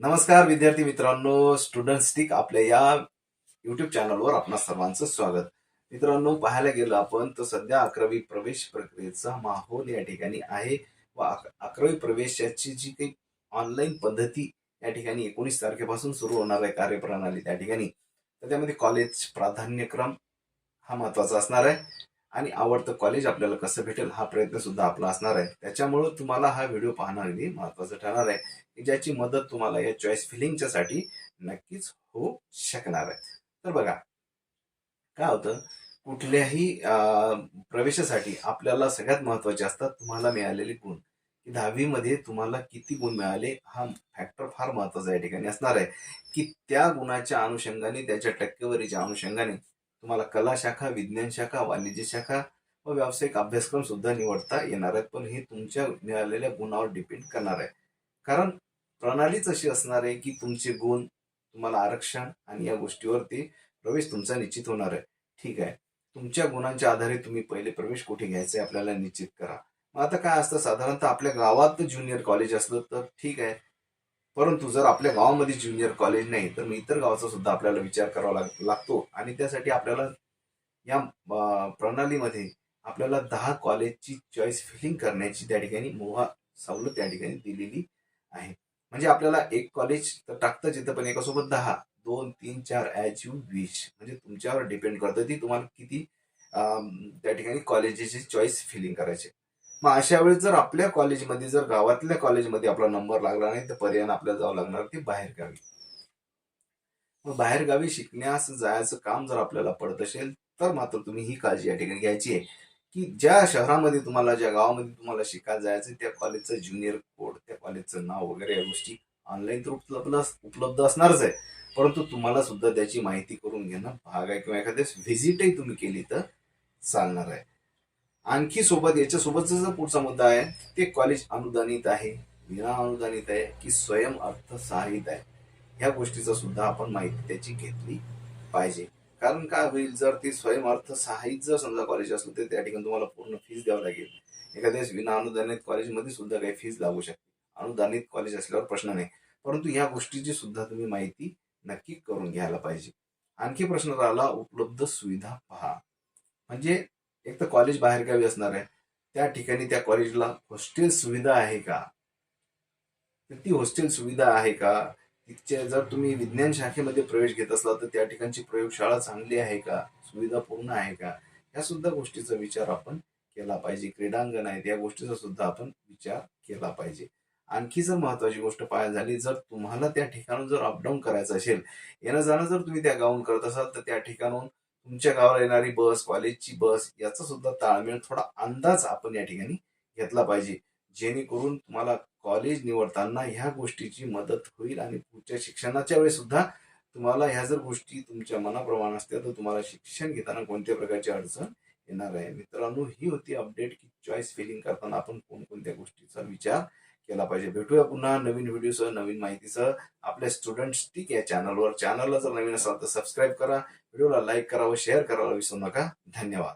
नमस्कार विद्यार्थी मित्रांनो. स्टुडंट स्टिक आपल्या या युट्यूब चॅनलवर आपणा सर्वांचं स्वागत. मित्रांनो पाहायला गेलं आपण तर सध्या अकरावी प्रवेश प्रक्रियेचा माहोल या ठिकाणी आहे. व अकरावी प्रवेशाची जी काही ऑनलाईन पद्धती या ठिकाणी एकोणीस तारखेपासून सुरू होणार आहे कार्यप्रणाली त्या ठिकाणी. तर त्यामध्ये कॉलेज प्राधान्यक्रम हा महत्त्वाचा असणार आहे. आणि आवडतं कॉलेज आपल्याला कसं भेटेल हा प्रयत्न सुद्धा आपला असणार आहे. त्याच्यामुळं तुम्हाला हा व्हिडिओ पाहणं अगदी महत्वाचं ठरणार आहे की ज्याची मदत तुम्हाला या चॉईस फिलिंगच्या साठी नक्कीच होऊ शकणार आहे. तर बघा काय होतं? कुठल्याही प्रवेशासाठी आपल्याला सगळ्यात महत्त्वाचे असतात तुम्हाला मिळालेले गुण. दहावीमध्ये तुम्हाला किती गुण मिळाले हा फॅक्टर फार महत्त्वाचा या ठिकाणी असणार आहे. की त्या गुणाच्या अनुषंगाने त्याच्या टक्केवारीच्या अनुषंगाने तुम्हाला कला शाखा विज्ञान शाखा वाणिज्य शाखा व व्यावसायिक अभ्यासक्रम सुद्धा निवडता येणार आहेत. पण हे तुमच्या मिळालेल्या गुणावर डिपेंड करणार आहे. कारण प्रणालीच अशी असणार आहे की तुमचे गुण तुम्हाला आरक्षण आणि या गोष्टीवरती प्रवेश तुमचा निश्चित होणार आहे. ठीक आहे. तुमच्या गुणांच्या आधारे तुम्ही पहिले प्रवेश कुठे घ्यायचे आपल्याला निश्चित करा. मग आता काय असतं? साधारणतः आपल्या गावात ज्युनियर कॉलेज असलं तर ठीक आहे. परंतु जर आपल्या गावामध्ये ज्युनियर कॉलेज नाही तर मग इतर गावाचा सुद्धा आपल्याला विचार करावा लाग- लागतो. आणि त्यासाठी आपल्याला या प्रणालीमध्ये आपल्याला दहा कॉलेजची चॉईस फिलिंग करण्याची त्या ठिकाणी मोहा सवलत त्या ठिकाणी दिलेली आहे. म्हणजे आपल्याला एक कॉलेज तर टाकताच येतं पण एकासोबत दहा दोन तीन चार ॲज यू विश म्हणजे तुमच्यावर डिपेंड करतं ती तुम्हाला किती त्या ठिकाणी कॉलेजेची चॉईस फिलिंग करायचे. मग अशा वेळेस जर आपल्या कॉलेजमध्ये जर गावातल्या कॉलेजमध्ये आपला नंबर लागला नाही तर पर्याय आपल्याला जावं लागणार ते बाहेर गावी. मग बाहेर गावी शिकण्यास जायचं काम जर आपल्याला पडत असेल तर मात्र तुम्ही ही काळजी या ठिकाणी घ्यायची आहे की ज्या शहरामध्ये तुम्हाला ज्या गावामध्ये तुम्हाला शिकायला जायचं त्या कॉलेजचं ज्युनियर कोड त्या कॉलेजचं नाव वगैरे या गोष्टी ऑनलाईन तर उपलब्ध उपलब्ध असणारच आहे. परंतु तुम्हाला सुद्धा त्याची माहिती करून घेणं भाग आहे किंवा एखाद्या व्हिजिटही तुम्ही केली तर चालणार आहे. आणखी सोबत याच्यासोबतचा जो पुढचा मुद्दा आहे ते कॉलेज अनुदानित आहे विना अनुदानित आहे की स्वयं अर्थसहाय्यित आहे. ह्या गोष्टीचा सुद्धा आपण माहिती त्याची घेतली पाहिजे. कारण काय होईल जर ते स्वयं अर्थसहाय्यित जर समजा कॉलेज असलं तर त्या ठिकाणी तुम्हाला पूर्ण फीस द्यावं लागेल. एखाद्या विना अनुदानित कॉलेजमध्ये सुद्धा काही फीस लागू शकते. अनुदानित कॉलेज असल्यावर प्रश्न नाही. परंतु ह्या गोष्टीची सुद्धा तुम्ही माहिती नक्की करून घ्यायला पाहिजे. आणखी प्रश्न राहिला उपलब्ध सुविधा पहा. म्हणजे एक तर कॉलेज बाहेरगावी असणार आहे. त्या ठिकाणी त्या कॉलेजला हॉस्टेल सुविधा आहे का? तर ती हॉस्टेल सुविधा आहे का? तिच्या जर तुम्ही विज्ञान शाखेमध्ये प्रवेश घेत असला तर त्या ठिकाणची प्रयोगशाळा चांगली आहे का? सुविधा पूर्ण आहे का? या सुद्धा गोष्टीचा विचार आपण केला पाहिजे. क्रीडांगण आहेत या गोष्टीचा सुद्धा आपण विचार केला पाहिजे. आणखी जर महत्वाची गोष्ट पाहायला झाली जर तुम्हाला त्या ठिकाणून जर अपडाऊन करायचं असेल येणं जाणं जर तुम्ही त्या गावून करत असाल तर त्या ठिकाणून तुमच्या गावाला येणारी बस कॉलेजची बस याचा सुद्धा ताळमेळ थोडा अंदाज आपण या ठिकाणी घेतला पाहिजे. जेणेकरून तुम्हाला कॉलेज निवडताना ह्या गोष्टीची मदत होईल आणि पुढच्या शिक्षणाच्या वेळेस सुद्धा तुम्हाला ह्या जर गोष्टी तुमच्या मनाप्रमाणे असत्या तर तुम्हाला शिक्षण घेताना कोणत्या प्रकारची अडचण येणार आहे? मित्रांनो ही होती अपडेट की चॉईस फिलिंग करताना आपण कोणकोणत्या गोष्टीचा विचार केला पाहिजे. भेटूया पुन्हा नवीन व्हिडिओसह नवीन माहितीसह. आपल्या स्टुडंट ठीक या चॅनलवर चॅनलला जर नवीन असाल तर सबस्क्राईब करा. व्हिडिओला लाईक करा व शेअर करायला विसरू नका. धन्यवाद.